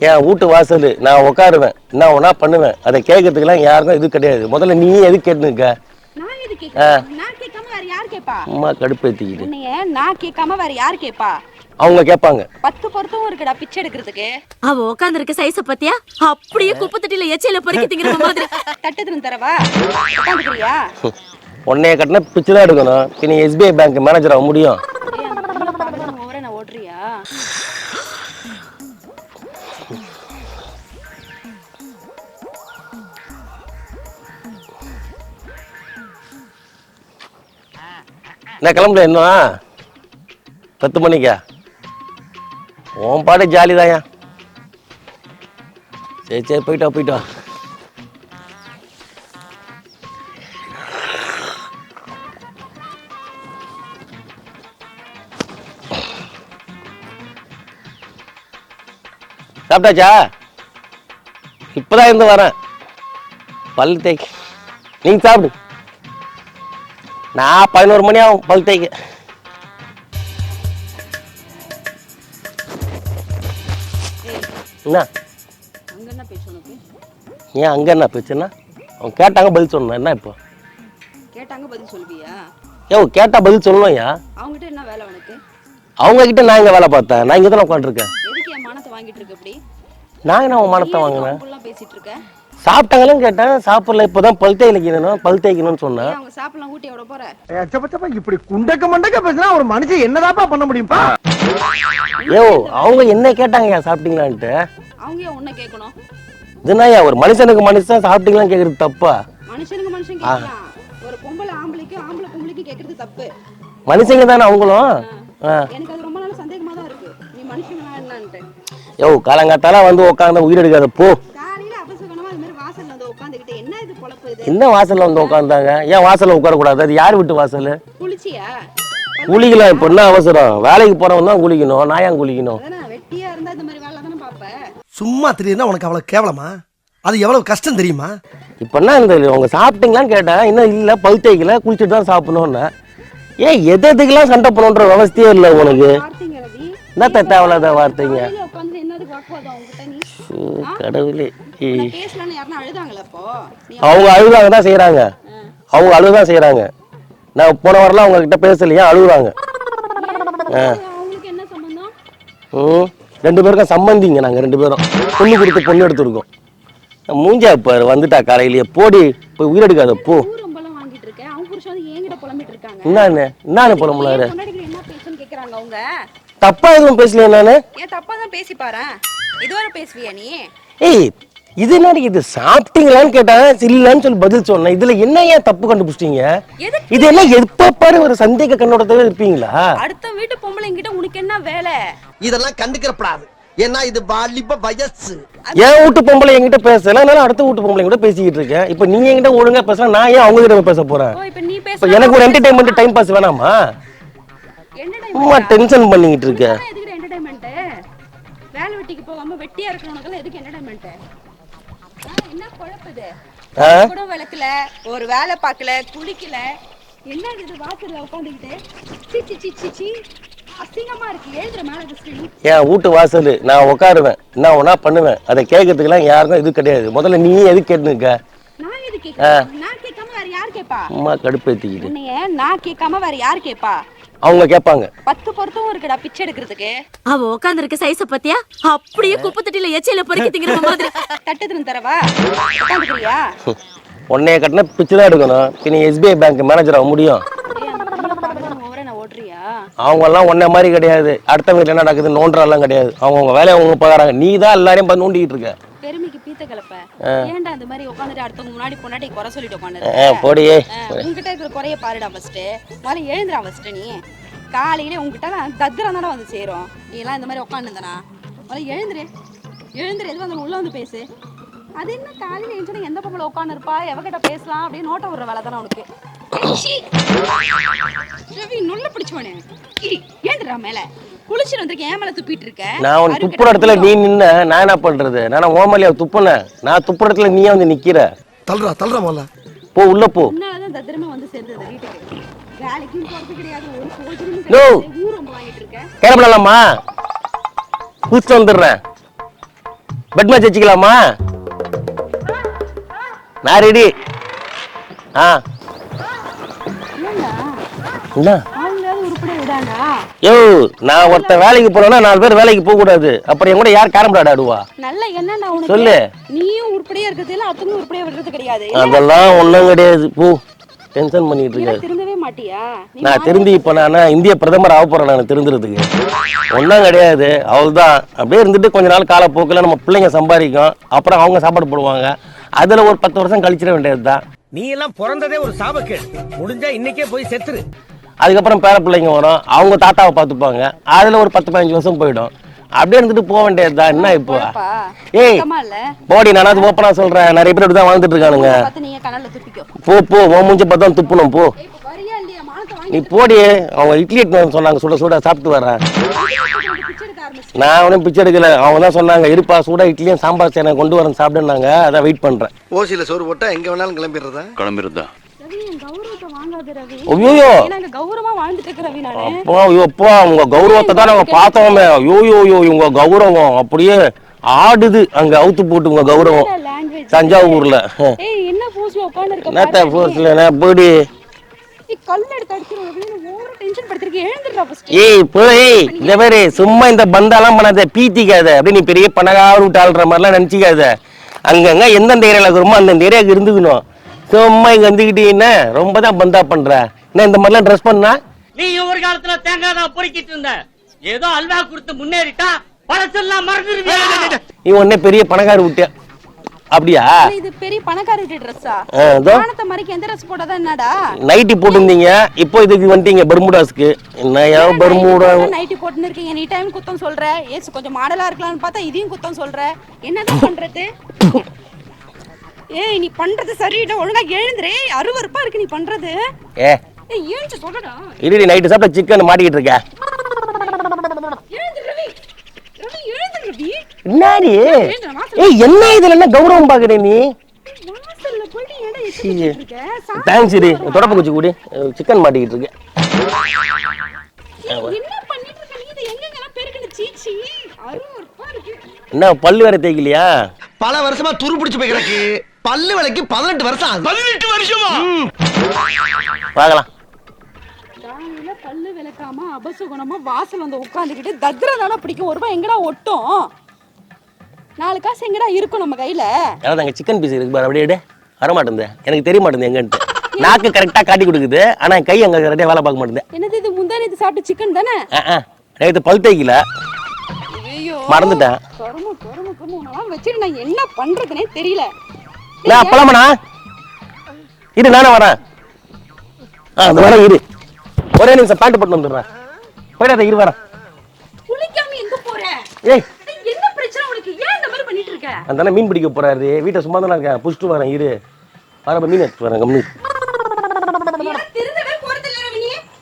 என் வீட்டு வாசல் நான் உட்காருவேன் என்ன ஒன்றா பண்ணுவேன். அதை கேட்கறதுக்கெல்லாம் யாருக்கும் இது கிடையாது. முதல்ல நீ எது கேட்டுனுக்க நான் எது கேட்கறேன் நான் கேட்காம வேற யார் கேப்பா அம்மா கடுப்பேத்திக்கிட்டு. நான் கேட்காம வேற யார் கேட்பா? அவங்க கேட்பாங்க. பத்து பொருத்தமும் இருக்குடா பிச்சை எடுக்கிறதுக்கு. அவ உட்கார்ந்து இருக்க சைஸ பத்தியா? அப்படியே குப்பை தொட்டில எச்சையில பொறுக்கி திங்கிற மாதிரி. தட்டு தின்னு தரவா? உட்காந்துக்கிறியா உன்னைய கட்டின பிச்சு தான் எடுக்கணும். பின்ன எஸ்பிஐ பேங்க் மேனேஜர் ஆக முடியும். ஓவர நான் என்ன கிளம்பல இன்னும் பத்து மணிக்கா? உன் பாட்டு ஜாலி தாயா சரி சரி போயிட்டா போயிட்டா சாப்பிட்டாச்சா? இப்போதான் இருந்து வரேன். பல் தேக்கி நீங்க சாப்பிடு. நான் பதினோரு மணி ஆகும் பல் தேய்க்க. என்ன? ஏன் அங்கே என்ன பிரச்சனை அவங்க கேட்டாங்க பதில் சொல்லணும் என்ன இப்போ? கேட்டாங்க பதில் சொல்வியா ஏ கேட்டால் பதில் சொல்லணும் ஐயா. அவங்ககிட்ட என்ன வேலை உனக்கு? அவங்க கிட்ட நான் இங்கே வேலை பார்த்தேன்? நான் இங்கே தானே உட்காந்துருக்கேன் எதுக்கு என் மானத்தை வாங்கிட்டு இருக்க இப்படி? நான் என்ன உன் மனத்தை வாங்கினேன்? பேசிட்டு இருக்க? சாப்பிட்டாங்களும் கேட்டேன். சாப்பிடல இப்போ தான் பல் தேய்க்கணும் பல் தேய்க்கணும்னு சொன்னேன். அவங்க சாப்பிடலாம் ஊட்டி எவ்வளோ போற இப்படி குண்டக்க மண்டக்க பேசினா ஒரு மனுஷன் என்னதாப்பா பண்ண முடியும்பா? ஏ அவங்க என்ன கேட்டாங்க சாப்பிட்டீங்களான்ட்டு? அவங்க உன்னை கேட்கணும்? இதுனா ஒரு மனுஷனுக்கு மனுஷன் சாப்பிட்டீங்களான்னு கேட்குறது தப்பா? மனுஷனுக்கு மனுஷன் கேட்கலாம். ஒரு பொம்பளை ஆம்பளைக்கு ஆம்பளை பொம்பளைக்கு கேட்கறது தப்பு. மனுஷங்க தானே அவங்களும்? எனக்கு அது ரொம்ப நாள் சந்தேகமா தான் இருக்கு. நீ மனுஷங்களா என்னன்ட்டு. யோ காலங்காத்தால வந்து உட்காந்து உயிர் எடுக்காத போ. என்ன வாசல்ல வந்து உட்காந்தாங்க ஏன் வாசல்ல உட்காரக்கூடாது? அது யார் வீட்டு வாசல்? குளிச்சியா? குளிக்கலாம் இப்போ என்ன அவசரம்? வேலைக்கு போறவன் தான் குளிக்கணும். நான் ஏன் குளிக்கணும்? அதானே வெட்டியா இருந்தா இந்த மாதிரி வேலை தானே பாப்ப சும்மா தெரியுதுன்னா உனக்கு அவ்வளவு கேவலமா? அது எவ்வளவு கஷ்டம் தெரியுமா? இப்போ என்ன இந்த அவங்க சாப்பிட்டீங்களான்னு கேட்டேன். இன்னும் இல்லை பல் தேய்க்கல குளிச்சுட்டு தான் சாப்பிடணும்னு. ஏன் எது எதுக்கெல்லாம் சண்டை பண்ணணுன்ற விவஸ்தையே இல்லை உனக்கு. என்ன தேவையில்லாத வார்த்தைங்க? கடவுளே. அவங்க அழுதாங்க தான் செய்கிறாங்க அவங்க அழுதான் செய்கிறாங்க நான் போன வாரம்லாம் அவங்க கிட்ட பேசலையா? அழுகுறாங்க ரெண்டு பேருக்கும் சம்பந்திங்க நாங்கள் ரெண்டு பேரும். பொண்ணு கொடுத்து பொண்ணு எடுத்துருக்கோம். மூஞ்சா பாரு வந்துட்டா காலையிலேயே. போடி போய் உயிரெடுக்காத போ. என்னன்னு என்னன்னு புலம்புனாரு? ஏன் என்ன தப்பா எதுவும் பேசலையா நானு? ஏன் தப்பா தான் பேசி பாரு இதுவரை பேசுவியா நீ? ஏய் இது என்னடி இது சாப்பிட்டீங்களான்னு கேட்டாங்க இல்லைன்னு சொல்லி பதில் சொன்னேன். இதுல என்ன ஏன் தப்பு கண்டுபிடிச்சிட்டீங்க? எதுக்கு? இது என்ன எப்ப பாரு ஒரு சந்தேக கண்ணோட்டத்தோட இருப்பீங்களா? அடுத்த வீட்டு பொம்பளைங்கிட்ட உனக்கு என்ன வேலை? இதெல்லாம் கண்டுக்கிறப்படாது. ஏன்னா இது வாலிப வயசு. என் வீட்டு பொம்பளை என்கிட்ட பேசல அதனால அடுத்த வீட்டு பொம்பளை கூட பேசிக்கிட்டு இருக்கேன். இப்போ நீ என்கிட்ட ஒழுங்கா பேசலாம் நான் ஏன் அவங்க கிட்ட பேச போறேன்? ஓ இப்ப நீ பேச இப்போ எனக்கு ஒரு என்டர்டைன்மெண்ட் டைம் பாஸ் வேணாமா? சும்மா டென்ஷன் பண்ணிக்கிட்டு இருக்க. எதுக்கு என்டர்டைன்மெண்ட் வேலை வெட்டிக்கு போகாம வெட்டியா இருக்கிறவனுக்கெல்லாம் எதுக்கு என்டர்டைன்மெண்ட் என்ன குழப்பது? கூட விளக்கல ஒரு வேலை பார்க்கல குளிக்கல. என்ன இது வாசல்ல உட்காந்துக்கிட்டு? சி சி சி சி சி. அசிங்கமா இருக்கு. எழுதுற மேல என் வீட்டு வாசல். நான் உட்காருவேன். என்ன ஒன்றா பண்ணுவேன். அதை கேட்கறதுக்கெல்லாம் யாருக்கும் இது கிடையாது. முதல்ல நீ எது கேட்டுனுக்க நான் எது கேட்கறேன் நான் கேட்காம வேற யார் கேட்பா? அம்மா கடுப்பேத்திக்கிட்டு. நான் கேட்காம வேற யார் கேட்பா? அவங்க கேட்பாங்க பத்து பொருத்தமும் இருக்குடா பிச்சை எடுக்கிறதுக்கு. அவ உட்கார்ந்து இருக்க சைஸ பத்தியா? அப்படியே குப்பை தொட்டில எச்சையில பொறுக்கி திங்கிற மாதிரி. தட்டு தரவா? உட்காந்துக்கிறியா உன்னைய கட்டின பிச்சு தான் எடுக்கணும். பின்ன எஸ்பிஐ பேங்க் மேனேஜர் ஆக முடியும். ஓடுறியா? அவங்கெல்லாம் உன்னை மாதிரி கிடையாது. அடுத்த வீட்டில் என்ன நடக்குது? நோண்டுறெல்லாம் கிடையாது. அவங்க அவங்க வேலையை அவங்க பார்க்குறாங்க நீ தான் எல்லாரையும் பார்த்து நோண்டிக்கிட்டு இருக்க. பெருமைக்கு பீத்த கலப்ப. ஏன்டா அந்த மாதிரி உட்காந்துட்டு அடுத்தவங்க முன்னாடி பொண்டாட்டி குறை சொல்லிட்டு உட்காந்து போடியே உங்ககிட்ட இருக்கிற குறைய பாருடா ஃபர்ஸ்ட் முதல்ல எழுந்துடா ஃபர்ஸ்ட் நீ. காலையில உங்ககிட்ட நான் தத்திரம் தானே வந்து சேரும். நீ எல்லாம் இந்த மாதிரி உட்காந்துருந்தனா முதல்ல எழுந்துரு. எழுந்துரு எது வந்து உள்ள வந்து பேசு. அது என்ன காலையில எழுந்துட்டு எந்த பொம்பளை உட்காந்து இருப்பா எவகிட்ட பேசலாம்? அப்படின்னு நோட்ட விடுற வேலை தானே உனக்கு. ரவி நுள்ள பிடிச்சவனே. ஏந்துடா மேல. வந்திருக்கேன். துப்பிட்டு இருக்க. நான் உன் துப்புற இடத்துல நீ நின்ன நான் என்ன பண்றது? நான் ஓமலியா துப்புனேன் நான் துப்புற இடத்துல நீயே வந்து நிக்கிற. தள்ளுறா தள்ளுறா போ உள்ள போ. உன்னாலதான் தத்திரமா வந்து சேர்ந்தது வீட்டுக்கு. வேலைக்கும் போறது கிடையாது. ஒரு சோஜனமும் No. கிடையாது ஊர் ரொம்ப வாங்கிட்டு இருக்க. கிளம்பலாமா குளிச்சுட்டு வந்துடுறேன். பெட் மேட்ச் வச்சுக்கலாமா? நான் ரெடி ஆ. என்ன? யோ நான் ஒருத்தன் வேலைக்கு போனேன்னா நாலு பேர் வேலைக்கு போக கூடாது அப்புறம் என் கூட யார் கேரம் போர்டு ஆடுவா? நல்ல என்னடா உனக்கு? சொல்லு. நீயும் உருப்படியா இருக்கிறது இல்ல அடுத்தவங்க உருப்படியா விடுறது கிடையாது. அதெல்லாம் ஒன்றும் கிடையாது. போ டென்ஷன் பண்ணிட்டு நீ இருக்காது திருந்தவே மாட்டியா? நான் திருந்தி இப்போ நான் இந்திய பிரதமர் ஆக போறேன் நான் திருந்துறதுக்கு. ஒன்றும் கிடையாது. அவ்வளோதான் அப்படியே இருந்துட்டு கொஞ்ச நாள் காலப்போக்கில் நம்ம பிள்ளைங்க சம்பாதிக்கும். அப்புறம் அவங்க சாப்பாடு போடுவாங்க. அதில் ஒரு பத்து வருஷம் கழிச்சிட வேண்டியது தான் நீ எல்லாம் பிறந்ததே ஒரு சாபக்கேடு. முடிஞ்சா இன்னைக்கே போய் செத்துரு. அதுக்கப்புறம் பேர பிள்ளைங்க வரும். அவங்க தாத்தாவை பார்த்துப்பாங்க. அதில் ஒரு பத்து பதினஞ்சு வருஷம் போயிடும். அப்படியே இருந்துட்டு போக வேண்டியது தான் என்ன இப்போ? ஏய் சுத்தமா இல்ல? போடி நானாவது ஓப்பனாக சொல்கிறேன் நிறைய பேர் இப்படி தான் வாழ்ந்துட்டு இருக்கானுங்க. போ போ உன் மூஞ்சி பார்த்தா துப்புணும் போ. ஏய், இப்ப வரியா இல்லையா? மானத்தை வாங்கி நீ போடி. அவங்க இட்லி வந்து சொன்னாங்க. சுட சுட சாப்பிட்டு வரேன் ஆரம்பிச்சு நான் ஒன்றும் பிச்சை எடுக்கல. அவங்க தான் சொன்னாங்க இருப்பா சூடா இட்லியும் சாம்பார் சேனை கொண்டு வரேன் சாப்பிடுனாங்க அதான் வெயிட் பண்றேன். ஓசியில சோறு போட்டா எங்க வேணாலும் கிளம்பிடுறதா? கிளம்பிருந்தா ஐயோ. அப்பா ஐயோ அப்பா உங்க கௌரவத்தை தான் நாங்க பார்த்தோமே. ஐயோ உங்க கௌரவம் அப்படியே ஆடுது. அங்க அவுத்து போட்டு உங்க கௌரவம். தஞ்சாவூர்ல. என்ன போஸ்ல போடி. ஏய் போய் இந்த மாதிரி சும்மா இந்த பந்தாலாம் பண்ணாத பீத்திக்காத. அப்படி நீ பெரிய பணக்கார விட்டு ஆள்ற மாதிரிலாம் நினச்சிக்காத. அங்கங்க எந்தெந்த ஏரியாவில் இருக்கிறோமோ அந்தந்த ஏரியாவுக்கு இருந்துக்கணும். சும்மா இங்கே வந்துக்கிட்டீங்கன்னா ரொம்ப தான் பந்தா பண்ற. என்ன இந்த மாதிரிலாம் ட்ரெஸ் பண்ணா? நீ ஒரு காலத்துல தேங்காய் தான் பொறுக்கிட்டு இருந்த. ஏதோ அல்வா கொடுத்து முன்னேறிட்டா பழசெல்லாம் மறந்துடுவியா? நீ உடனே பெரிய பணக்கார விட்டியா அப்படியா? இது பெரிய பணக்கார வீட்டு ட்ரெஸ்ஸா வானத்தை மறைக்க எந்த ட்ரெஸ் போட்டதா என்னடா? நைட்டி போட்டிருந்தீங்க. இப்போ இதுக்கு வந்துட்டீங்க பெர்முடாஸ்க்கு என்னையா பெர்முடா நைட்டி போட்டுன்னு இருக்கீங்க நீ டைம் குத்தம் சொல்ற. ஏசு கொஞ்சம் மாடலா இருக்கலாம்னு பார்த்தா இதையும் குத்தம் சொல்ற. என்னதான் பண்றது? ஏய் நீ பண்றது சரியில்லை. ஒழுங்கா எழுந்துரு. அருவருப்பா இருக்கு நீ பண்றது. ஏ. ஏய் ஏஞ்சு சொல்லுடா. இருடி நைட்டு சாப்பிட்ட சிக்கன் மாட்டிக்கிட்டு இருக்க. எழுந்து ரவி. ரவி எழுந்து ரவி. என்னடி? ஏய் என்ன இதுல என்ன கௌரவம் பாக்குற நீ? தேங்க்ஸ் இடி தொடப்ப குச்சி கூடி. சிக்கன் மாட்டிக்கிட்டு இருக்கு. என்ன பல்லு வேற தேய்க்கலையா? பல வருஷமா துரு பிடிச்சு போய் கிடக்கு. பல்லு விலைக்கு பதினெட்டு வருஷம் ஆகுது. பதினெட்டு வருஷமா? பார்க்கலாம் காலையில பல்லு விளக்காம அபசகுணமா வாசல் வந்து உட்காந்துக்கிட்டு தத்ரா தானே பிடிக்கும் ஒரு ரூபாய் எங்கடா ஒட்டும்? நாலு காசு எங்கடா இருக்கும் நம்ம கையில? யாராவது அங்கே சிக்கன் பீஸ் இருக்கு பாரு அப்படியே எடு. வர மாட்டேங்குது எனக்கு தெரிய மாட்டேங்குது எங்கன்ட்டு. நாக்கு கரெக்டாக காட்டி கொடுக்குது. ஆனால் கை அங்கே கரெக்டாக வேலை பார்க்க மாட்டேங்குது என்னது இது முந்தா நேத்து சாப்பிட்ட சிக்கன் தானே? ஆ ஆ. நேற்று பல் தேய்க்கல ஐயோ மறந்துட்டேன் கரும உன்னெல்லாம் வச்சுட்டு நான் என்ன பண்றதுனே தெரியல. நான் அப்பலாமண்ணா இரு நானே வரேன். ஆ அந்த வரேன் இரு. ஒரே நிமிஷம் பேண்ட் போட்டு வந்துடுறேன். போயிடாத இரு வரேன். குளிக்காம எங்க போற? ஏய். என்ன பிரச்சனை உனக்கு? ஏன் இந்த மாதிரி பண்ணிட்டு இருக்க? அந்த மீன் பிடிக்க போறாரு. வீட்டை சும்மா தானே இருக்கேன். புடிச்சிட்டு வரேன் இரு. வர மீன் எடுத்து வரேன் கம்மி